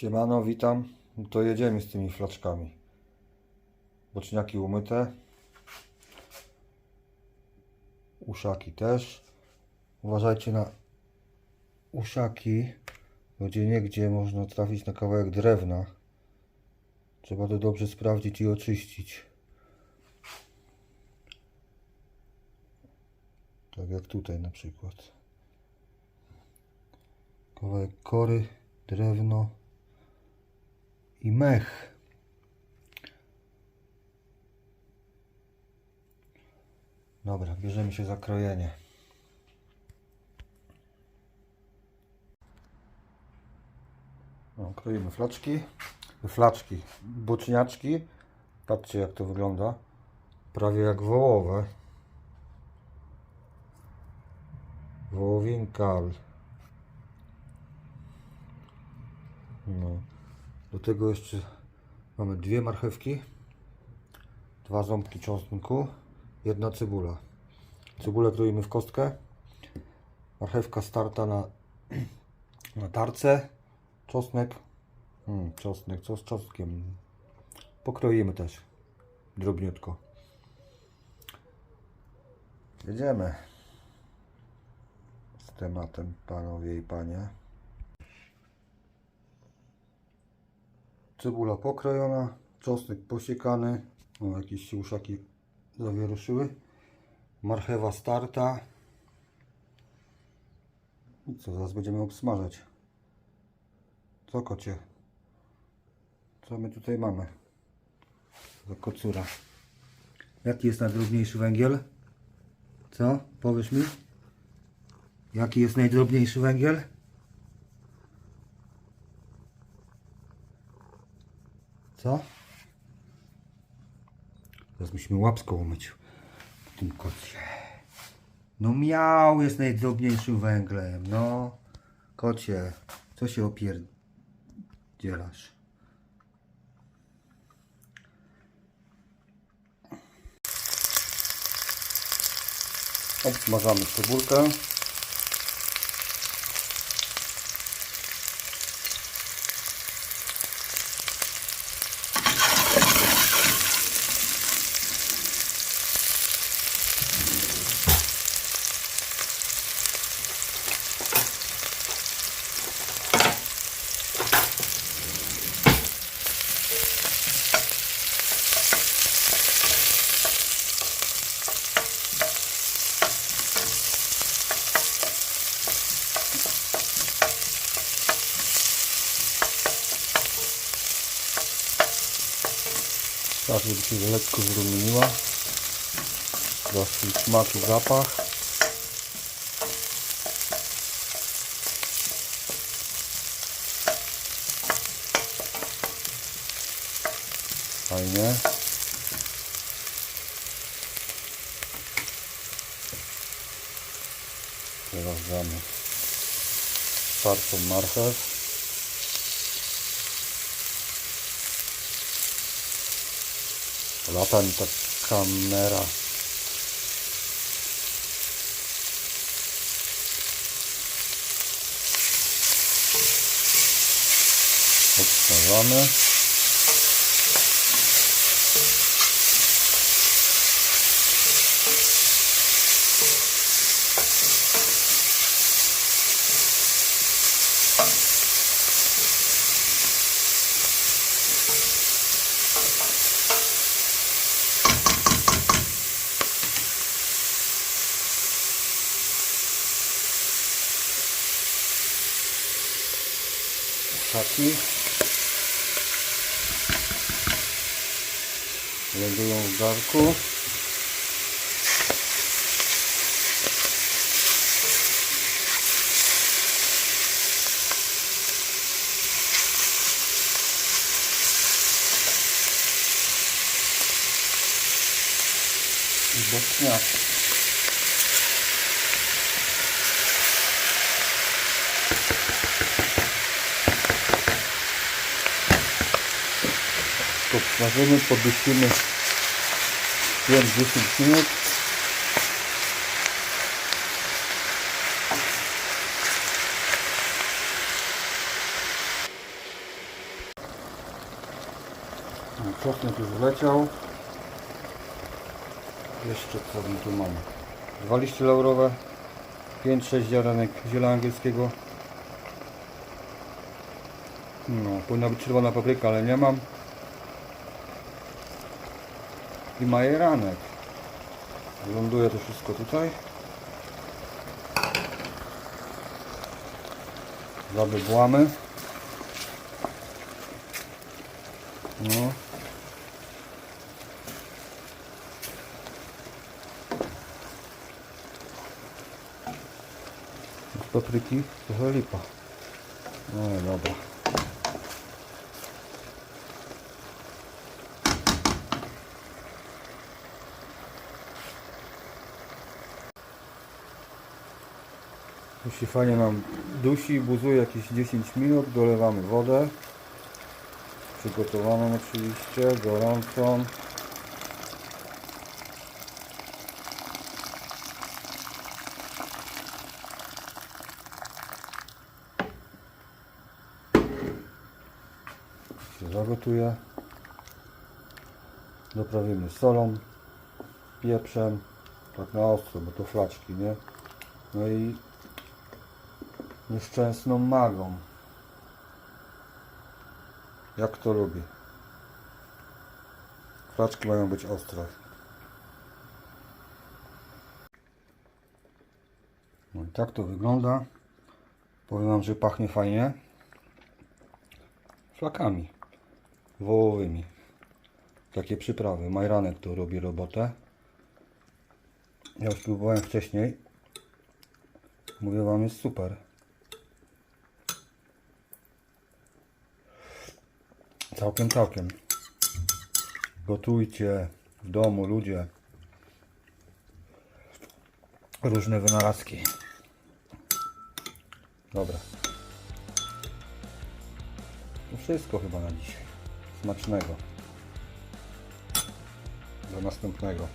Siemano, witam. To jedziemy z tymi flaczkami. Boczniaki umyte. Uszaki też. Uważajcie na uszaki, bo gdzie niegdzie można trafić na kawałek drewna. Trzeba to dobrze sprawdzić i oczyścić. Tak jak tutaj na przykład. Kawałek kory, drewno i mech. Dobra, bierzemy się za krojenie. Kroimy flaczki. Flaczki, boczniaczki. Patrzcie jak to wygląda. Prawie jak wołowe. Wołowinkal. No. Do tego jeszcze mamy dwie marchewki, dwa ząbki czosnku, jedna cebula. Cebulę kroimy w kostkę, marchewka starta na, na tarce, czosnek, hmm, czosnek, co z czosnkiem, pokroimy też drobniutko. Jedziemy z tematem, panowie i panie. Cebula pokrojona, czosnek posiekany, o, jakieś się uszaki zawieruszyły, marchewa starta i co, zaraz będziemy obsmażać. Co kocie? Co my tutaj mamy? Za kocura. Jaki jest najdrobniejszy węgiel? Co? Powiesz mi? Jaki jest najdrobniejszy węgiel? Co? Teraz musimy łapską umyć w tym kocie. No miał jest najdrobniejszym węglem. No kocie, co się opierdzielasz? Obsmażamy cebulkę. Tak, żeby się lekko zrumieniła. Da swój smak i zapach. Fajnie. Teraz damy czwartą marchew. Lata mi ta kamera. Odstawiamy. Szaki. Lądują w garku. I boczniaki. Tylko smażymy, podusimy 5-10 minut. Czosnek już wleciał. Jeszcze co my tu mamy? Dwa liście laurowe, 5-6 ziarenek ziela angielskiego. No, powinna być czerwona papryka, ale nie mam. I majeranek. Ląduje to wszystko tutaj. Zabydłamy. No. Papryki trochę lipa. No dobra. Jeśli fajnie nam dusi, buzuje jakieś 10 minut, dolewamy wodę. Przygotowaną oczywiście, gorącą. się zagotuje. Doprawimy solą, pieprzem, tak na ostro, bo to flaczki, nie? No i nieszczęsną magą. Jak to lubię. Flaczki mają być ostre. No i tak to wygląda. Powiem wam, że pachnie fajnie. Flakami wołowymi. Takie przyprawy. Majranek tu robi robotę. Ja już próbowałem wcześniej. Mówię wam, jest super. Całkiem, całkiem. Gotujcie w domu, ludzie. Różne wynalazki. Dobra. To wszystko chyba na dzisiaj. Smacznego. Do następnego.